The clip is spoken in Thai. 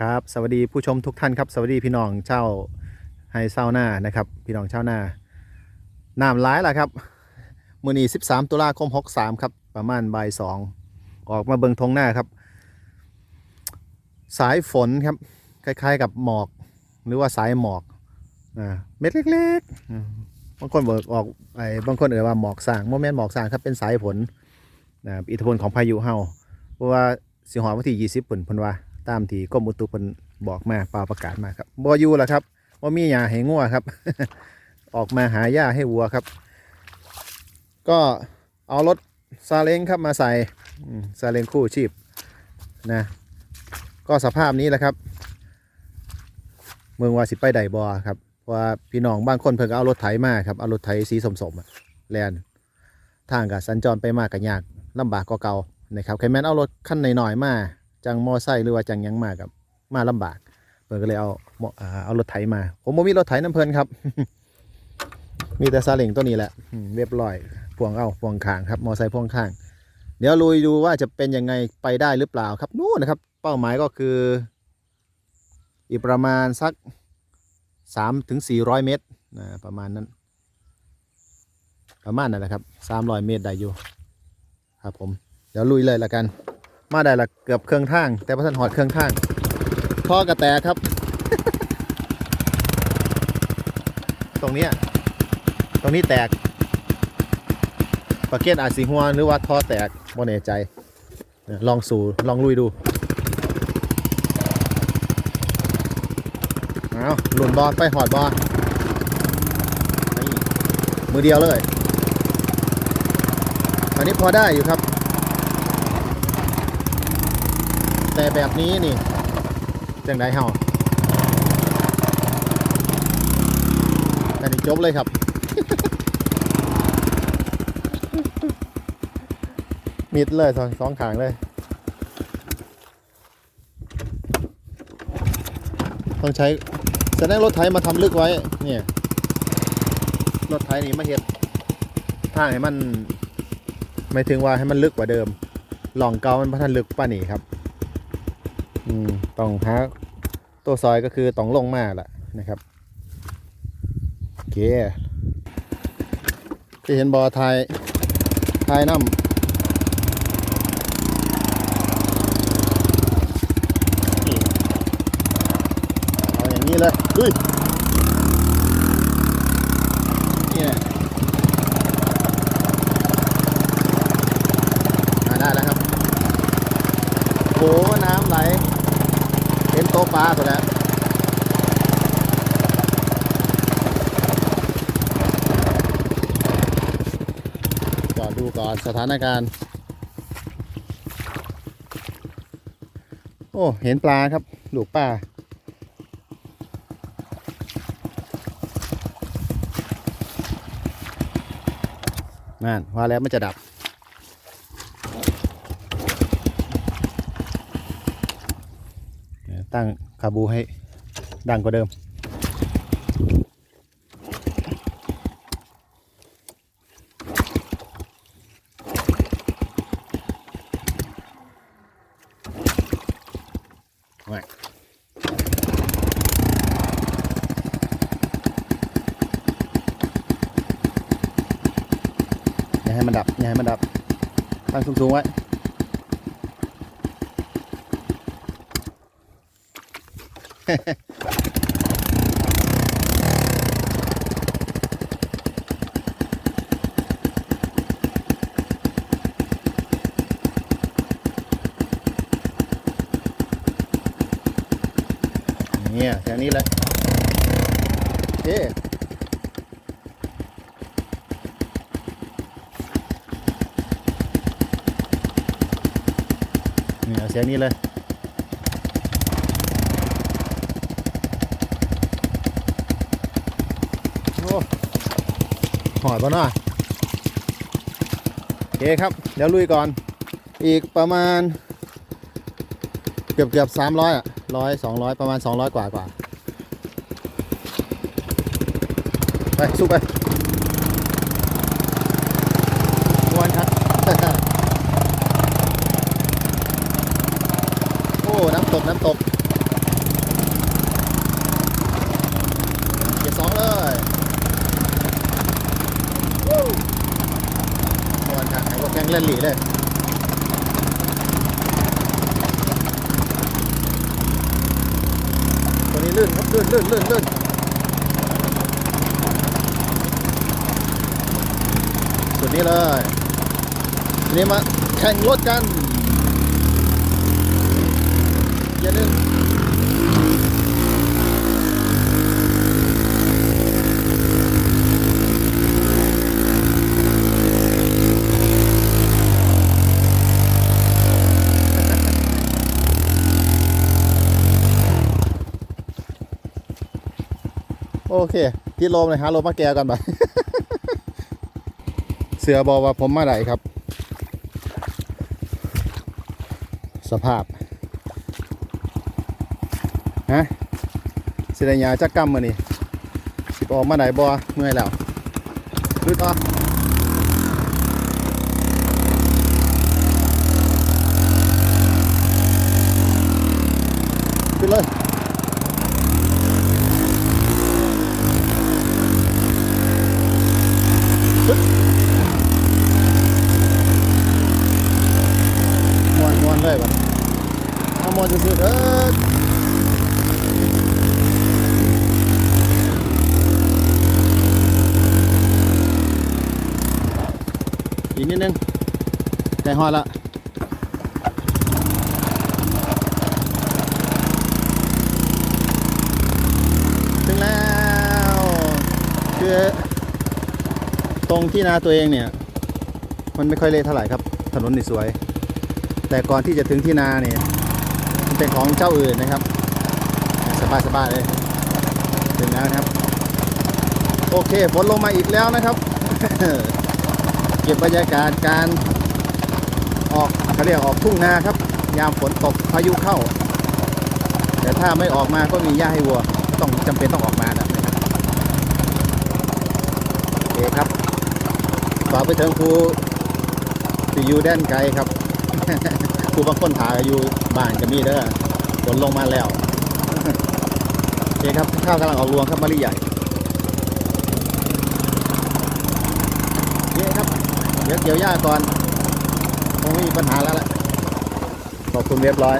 ครับ สวัสดีผู้ชมทุกท่านครับ สวัสดีพี่น้องเจ้าไฮเศร้าหน้านะครับ พี่น้องเจ้าหน้าน้ำร้ายล่ะครับมือนี้13 ตุลาคม 63 ครับ ประมาณบ่ายสองออกมาเบิงทงหน้าครับ สายฝนครับ คล้ายๆกับหมอก หรือว่าสายหมอกอ่าเม็ดเล็กๆบางคนบอกออกไอ้บางคนเอ่ยว่าหมอกสางโมเมนต์หมอกสางครับเป็นสายฝนนะอิทธิพลของพายุเฮาเพราะว่าสิหอวันที่ 20ปุ่นพิ่นว่า ตามที่กรมอุตุเพิ่นบอกมาป่าประกาศมาครับบ่อยู่แล้วครับบ่มีหญ้าให้งัวครับ ออกมาหาหญ้าให้วัวครับ ก็เอารถซาเล้งครับมาใส่ซาเล้งคู่ชีพนะ ก็สภาพนี้แหละครับ เมืองว่าสิไปไดบอครับเพราะว่าพี่น้องบางคนเพิ่งเอารถไถมาครับเอารถไถสีสมๆอะแลนทางกับสัญจรไปมากกับยากลำบากกว่าเก่านะครับใครแม่นเอารถคันหน่อยๆมา จังมอไซค์หรือว่าจังยังมากับมาลำบาก เพิ่นก็เลยเอามออ่าเอารถไถมา ผมบ่มีรถไถน้ำเพิ่นครับ มีแต่ซาเล้งตัวนี้แหละเรียบร้อยพ่วงเอาพ่วงข้างครับมอไซค์พ่วงข้าง เดี๋ยวลุยดูว่าจะเป็นยังไงไปได้หรือเปล่าครับนู่นนะครับ เป้าหมายก็คือ อีกประมาณสัก3ถึง400เมตรนะประมาณนั้นประมาณนั่นแหละครับ300เมตรได้อยู่ ครับผม เดี๋ยวลุยเลยละกัน มาได้ละเกือบเครื่องทาง แต่พระท่านหอดเครื่องทางท่อกระแตกครับ ตรงนี้ตรงนี้แตกปะเก็ตอาจสีหัวหรือว่าท่อแตกบ่แน่ใจลองสู่ลองลุยดูเอาหลุนบอลไปหอดบอลมือเดียวเลยอันนี้พอได้อยู่ครับ แต่แบบนี้นี่จังไดเฮาแต่นี่จบเลยครับ มิดเลยสองสองขางเลย ต้องใช้แสดงรถไถมาทำลึกไว้ เนี่ย รถไถนี่มาเห็ดทางให้มัน ไม่ถึงว่าให้มันลึกกว่าเดิมหล่องเกามันพัฒนลึกป่ะนี่ครับ อืมต้องหาตัวซอยก็คือต้องลงมาแหละนะครับโอเคที่เห็นบอไทยไทยน้ำเอาอย่างนี้เลยอุ้ยเนี่ยาได้แล้วครับ โอ้ น้ำไหลเห็นโตะปลาตัวแล้วจอดดูก่อนสถานการณ์ โอ้ เห็นปลาครับ ลูกปลานั่นว่าแล้วมันจะดับ ตั้งคาบูให้ดังกว่าเดิมไว้อย่าให้มันดับ อย่าให้มันดับ ตั้งสูงๆไว้ เนี่ยแค่นี้เลยเอ๊เนี่ยเอาเสียงนี้เลย หอดปะเนาะโอเคครับ เดี๋ยวลุยก่อน อีกประมาณ เกือบเกือบสามร้อยอะร้อยสองร้อยประมาณสองร้อยกว่ากว่า ไป สู้ไปวนครับ โอ้ น้ำตก น้ำตก แข่งเล่นหลีเลยตัวนี้ลื่นครับลื่นลื่นลื่นลื่นสุดนี้เลยทีนี้มาแข่งรถกันเกียร์หนึ่ง อเคที่โลมเลยหาโลมมาแกกันไปเสือบอกว่าผมมาไหนครับ สภาพฮะสิได้ยาจักกรรมมานี่สิบออกมาไหนบ่เมื่อยแล้วลุดออกขึ้นเลย มวนมวนเลยบัดเอามวนสุดๆเอออีกนิดนึง ใจฮอดละถึงแล้ว คือตรงที่นาตัวเองเนี่ย มันไม่ค่อยเละเท่าไหร่ครับ ถนนนี่สวย แต่ก่อนที่จะถึงที่นาเนี่ยมันเป็นของเจ้าอื่นนะครับ สบายสบายๆเลยถึงแล้วนะครับ โอเคฝนลงมาอีกแล้วนะครับ เก็บบรรยากาศการ ออกเขาเรียกออกทุ่งนาครับ ยามฝนตกพายุเข้า แต่ถ้าไม่ออกมาก็มีหญ้าให้วัว ต้องจำเป็นต้องออกมานะครับโอเคครับฝากไปถึงครูที่อยู่แดนไกลครับครูบางคนถาอยู่บ้านก็มีเด้อฝนลงมาแล้วโอเคครับข้าวกำลังออกรวงครับมะลิใหญ่เย้ครับเดี๋ยวเกี่ยวหญ้าก่อน คงไม่มีปัญหาแล้วแหละขอบคุณเรียบร้อย